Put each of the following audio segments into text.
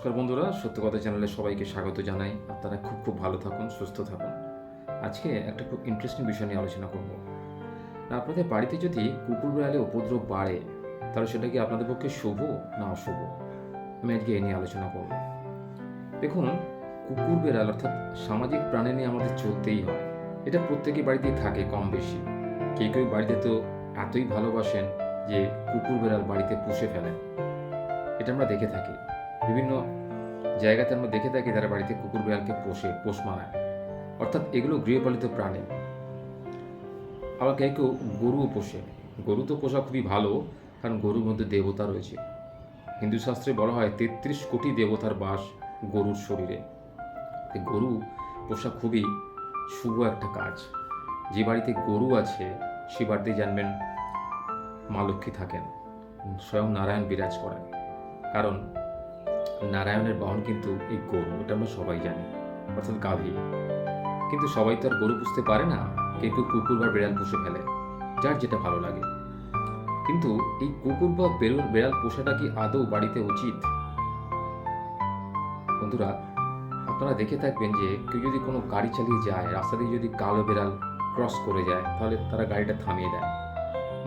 নমস্কার বন্ধুরা সত্য কথা চ্যানেলে সবাইকে স্বাগত জানাই। আপনারা খুব খুব ভালো থাকুন, সুস্থ থাকুন। আজকে একটা খুব ইন্টারেস্টিং বিষয় নিয়ে আলোচনা করব। আপনাদের বাড়িতে যদি কুকুর বিড়ালে উপদ্রব বাড়ে, তাহলে সেটা কি আপনাদের পক্ষে শুভ না অশুভ? আমি আজকে এই নিয়ে আলোচনা করব। দেখুন, কুকুর বিড়াল অর্থাৎ সামাজিক প্রাণী নিয়ে আমাদের চলতেই হয়। এটা প্রত্যেকের বাড়িতেই থাকে কম বেশি। কেউ কেউ বাড়িতে তো এতই ভালোবাসেন যে কুকুর বিড়াল বাড়িতে পুষে ফেলেন। এটা আমরা দেখে থাকি। বিভিন্ন জায়গাতে আমরা দেখে থাকি তারা বাড়িতে কুকুর, বিড়ালকে পোষে, পোষ মানায়। অর্থাৎ এগুলো গৃহপালিত প্রাণী। আবার কেউ কেউ গরুও পোষে। গরু তো পোষা খুবই ভালো, কারণ গরুর মধ্যে দেবতা রয়েছে। হিন্দু শাস্ত্রে বলা হয়, তেত্রিশ কোটি দেবতার বাস গরুর শরীরে। গরু পোষা খুবই শুভ একটা কাজ। যে বাড়িতে গরু আছে, সে বাড়িতে জানবেন মা লক্ষ্মী থাকেন, স্বয়ং নারায়ণ বিরাজ করেন। কারণ নারায়ণের বাহন কিন্তু এই গরু, এটা আমরা সবাই জানি, অর্থাৎ গাভী। কিন্তু সবাই তো আর গরু পুষতে পারে না কেউ কেউ কুকুর বা বেড়াল পুষে ফেলে, যার যেটা ভালো লাগে। কিন্তু এই কুকুর বা বেরুল, বেড়াল পোষাটা কি আদৌ বাড়িতে উচিত? বন্ধুরা, আপনারা দেখে থাকবেন যে কেউ যদি কোনো গাড়ি চালিয়ে যায়, রাস্তা দিয়ে যদি কালো বেড়াল ক্রস করে যায়, তাহলে তারা গাড়িটা থামিয়ে দেয়।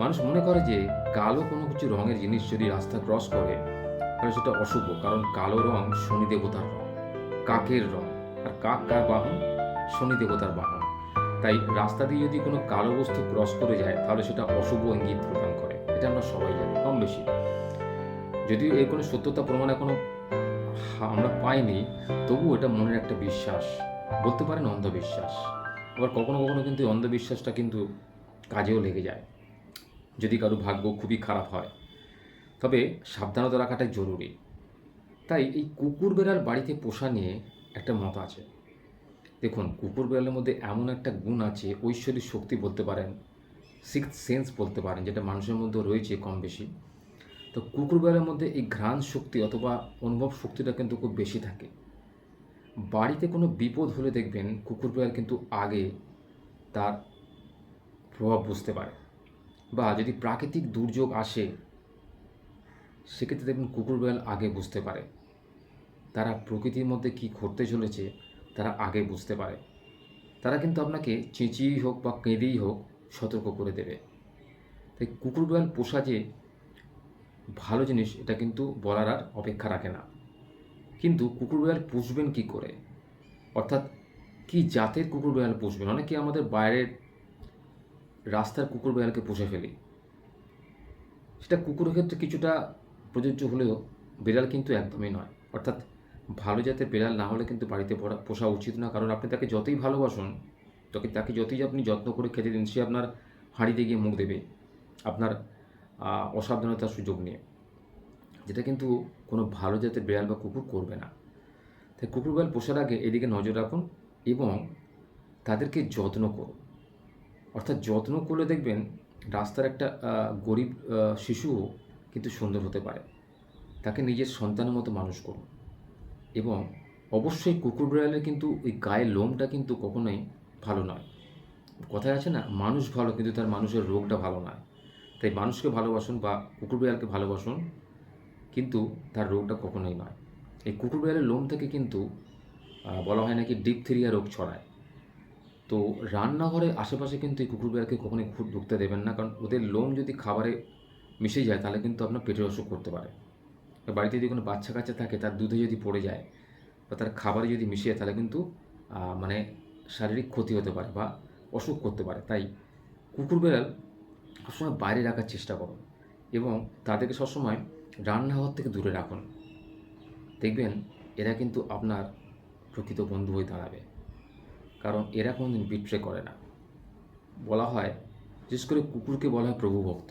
মানুষ মনে করে যে কালো কোনো কিছু রঙের জিনিস যদি রাস্তা ক্রস করে তাহলে সেটা অশুভ, কারণ কালো রং শনি দেবতার রং, কাকের রং, আর কাক কার বাহন? শনি দেবতার বাহন। তাই রাস্তা দিয়ে যদি কোনো কালো বস্তু ক্রস করে যায়, তাহলে সেটা অশুভ ইঙ্গিত প্রদান করে। এটা আমরা সবাই জানি, কম বেশি। যদিও এর কোনো সত্যতা প্রমাণ এখনও আমরা পাইনি তবু এটা মনের একটা বিশ্বাস। বলতে পারেন অন্ধবিশ্বাস। আবার কখনো কখনো কিন্তু অন্ধবিশ্বাসটা কিন্তু কাজেও লেগে যায়। যদি কারও ভাগ্য খুবই খারাপ হয় তবে সাবধানতা রাখাটাই জরুরি। তাই এই কুকুর বেড়াল বাড়িতে পোষা নিয়ে একটা মত আছে। দেখুন কুকুর বেড়ালের মধ্যে এমন একটা গুণ আছে, ঐশ্বরিক শক্তি বলতে পারেন সিক্স সেন্স বলতে পারেন, যেটা মানুষের মধ্যে রয়েছে কম বেশি। তো কুকুর বেড়ালের মধ্যে এই ঘ্রাণ শক্তি অথবা অনুভব শক্তিটা কিন্তু খুব বেশি থাকে। বাড়িতে কোনো বিপদ হলে দেখবেন কুকুর বেড়াল কিন্তু আগে তার প্রভাব বুঝতে পারে। বা যদি প্রাকৃতিক দুর্যোগ আসে সেক্ষেত্রে দেখবেন কুকুর বেড়াল আগে বুঝতে পারে। তারা প্রকৃতির মধ্যে কী ঘটতে চলেছে, তারা আগে বুঝতে পারে। তারা কিন্তু আপনাকে চেঁচিয়েই হোক বা কেঁদেই হোক সতর্ক করে দেবে। তাই কুকুর বেড়াল পোষা যে ভালো জিনিস, এটা কিন্তু বলার আর অপেক্ষা রাখে না। কিন্তু কুকুর বেড়াল পুষবেন কী করে? অর্থাৎ কি জাতের কুকুর বেড়াল পুষবেন? অনেকে আমাদের বাইরের রাস্তার কুকুর বেড়ালকে পুষে ফেলি। সেটা কুকুরের ক্ষেত্রে কিছুটা প্রযোজ্য হলেও বিড়াল কিন্তু একদমই নয়। অর্থাৎ ভালো জাতের বিড়াল না হলে কিন্তু বাড়িতে পোষা উচিত না। কারণ আপনি তাকে যতই ভালোবাসুন, তাকে তাকে যতই আপনি যত্ন করে খেতে দিন, সে আপনার হাঁড়িতে গিয়ে মুখ দেবে, আপনার অসাবধানতার সুযোগ নিয়ে। যেটা কিন্তু কোনো ভালো জাতের বিড়াল বা কুকুর করবে না। তাই কুকুর বিড়াল পোষার আগে এদিকে নজর রাখুন এবং তাদেরকে যত্ন করুন। অর্থাৎ যত্ন করলে দেখবেন রাস্তার একটা গরিব শিশুও কিন্তু সুন্দর হতে পারে। তাকে নিজের সন্তানের মতো মানুষ করুন। এবং অবশ্যই কুকুর বিড়ালের কিন্তু ওই গায়ের লোমটা কিন্তু কখনোই ভালো নয়। কথায় আছে না, মানুষ ভালো কিন্তু তার মানুষের রোগটা ভালো নয়। তাই মানুষকে ভালোবাসুন বা কুকুর বিড়ালকে ভালোবাসুন কিন্তু তার রোগটা কখনোই নয়। এই কুকুর বিড়ালের লোম থেকে কিন্তু বলা হয় নাকি ডিপথেরিয়া রোগ ছড়ায়। তো রান্নাঘরে আশেপাশে কিন্তু এই কুকুর বিড়ালকে কখনোই ঢুকতে দেবেন না। কারণ ওদের লোম যদি খাবারে মিশে যায়, তাহলে কিন্তু আপনার পেটের অসুখ করতে পারে। বাড়িতে যদি কোনো বাচ্চা কাচ্চা থাকে, তার দুধে যদি পড়ে যায় বা তার খাবারে যদি মিশে যায়, তাহলে কিন্তু মানে শারীরিক ক্ষতি হতে পারে বা অসুখ করতে পারে। তাই কুকুর বিড়াল সবসময় বাইরে রাখার চেষ্টা করুন এবং তাদেরকে সবসময় রান্নাঘর থেকে দূরে রাখুন। দেখবেন এরা কিন্তু আপনার প্রকৃত বন্ধু হয়ে দাঁড়াবে। কারণ এরা কোনোদিন বিট্রে করে না। বলা হয়, বিশেষ করে কুকুরকে বলা হয় প্রভু ভক্ত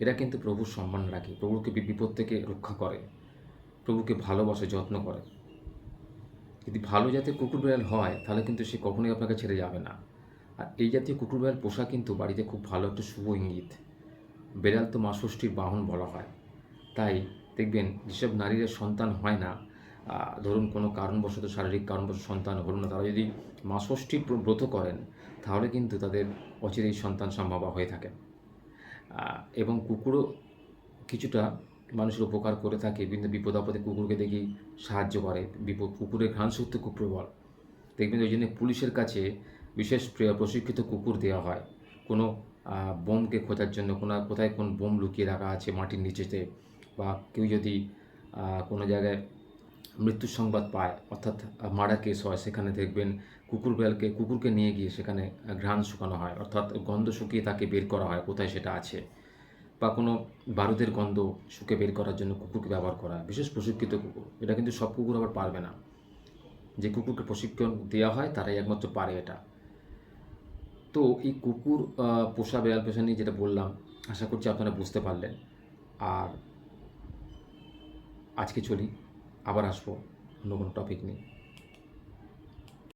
এরা কিন্তু প্রভুর সম্মান রাখে, প্রভুকে বিপদ থেকে রক্ষা করে, প্রভুকে ভালোবাসে, যত্ন করে। যদি ভালো জাতের কুকুর বিড়াল হয়, তাহলে কিন্তু সে কখনোই আপনাকে ছেড়ে যাবে না। আর এই জাতীয় কুকুর বিড়াল পোষা কিন্তু বাড়িতে খুব ভালো একটা শুভ ইঙ্গিত। বেড়াল তো মা ষষ্ঠীর বাহন বলা হয়। তাই দেখবেন, যেসব নারীরা সন্তান হয় না ধরুন কোনো কারণবশত, শারীরিক কারণবশত সন্তান হলো না, তারা যদি মা ষষ্ঠীর ব্রত করেন, তাহলে কিন্তু তাদের অচিরেই সন্তান সম্ভাবা হয়ে থাকে। এবং কুকুরও কিছুটা মানুষের উপকার করে থাকে, বিভিন্ন বিপদ আপদে কুকুরকে দেখি সাহায্য করে। বিপদ, কুকুরের ঘ্রাণ শক্তি খুব প্রবল। দেখবেন ওই জন্য পুলিশের কাছে বিশেষ প্রে- প্রশিক্ষিত কুকুর দেওয়া হয়। কোনো বোমকে খোঁজার জন্য, কোনো, কোথায় কোন বোম লুকিয়ে রাখা আছে মাটির নিচেতে বা কেউ যদি কোনো জায়গায় মৃত্যুর সংবাদ পায়, অর্থাৎ মারা কেস হয়, সেখানে দেখবেন কুকুর বেলকে, কুকুরকে নিয়ে গিয়ে সেখানে ঘ্রাণ শুকানো হয়, অর্থাৎ গন্ধ শুকিয়ে তাকে বের করা হয়, কোথায় সেটা আছে। বা কোনো বারুদের গন্ধ শুকে বের করার জন্য কুকুরকে ব্যবহার করা হয়, বিশেষ প্রশিক্ষিত কুকুর। এটা কিন্তু সব কুকুর আবার পারবে না। যে কুকুরকে প্রশিক্ষণ দেওয়া হয়, তারাই একমাত্র পারে এটা। তো এই কুকুর পোষা বেড়াল পোষা নিয়ে যেটা বললাম, আশা করছি আপনারা বুঝতে পারলেন। আর আজকে চলি। আবার আসব অন্য কোনো টপিক নিয়ে।